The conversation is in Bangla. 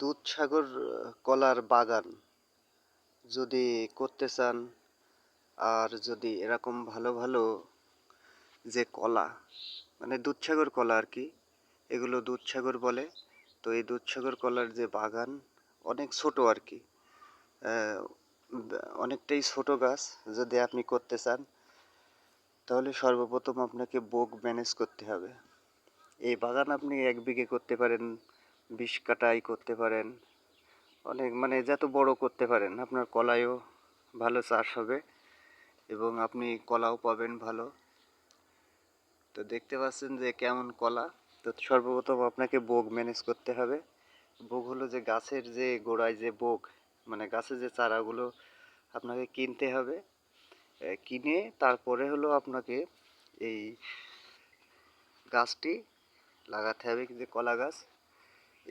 দুধসাগর কলার বাগান যদি করতে চান, আর যদি এরকম ভালো ভালো যে কলা মানে দুধসাগর কলা আর কি, এগুলো দুধসাগর বলে, তো এই দুধসাগর কলার যে বাগান অনেক ছোট আর কি অনেকটাই ছোট গাছ যদি আপনি করতে চান, তাহলে সর্বপ্রথম আপনাকে বোক ম্যানেজ করতে হবে। এই বাগান আপনি এক বিঘে করতে পারেন বিশ কাটাই করতে পারেন। অনেক মানে যত বড় করতে পারেন, আপনার কলায়ও ভালো চাষ হবে এবং আপনি কলাও পাবেন ভালো। তো দেখতে পাচ্ছেন যে কেমন কলা। তো সর্বপ্রথম আপনাকে বোগ ম্যানেজ করতে হবে। বোগ হলো যে গাছের যে গোড়ায় যে বোগ মানে গাছের যে চারাগুলো আপনাকে কিনতে হবে। কিনে তারপরে হলো আপনাকে এই গাছটি লাগাতে হবে, যে কলা গাছ।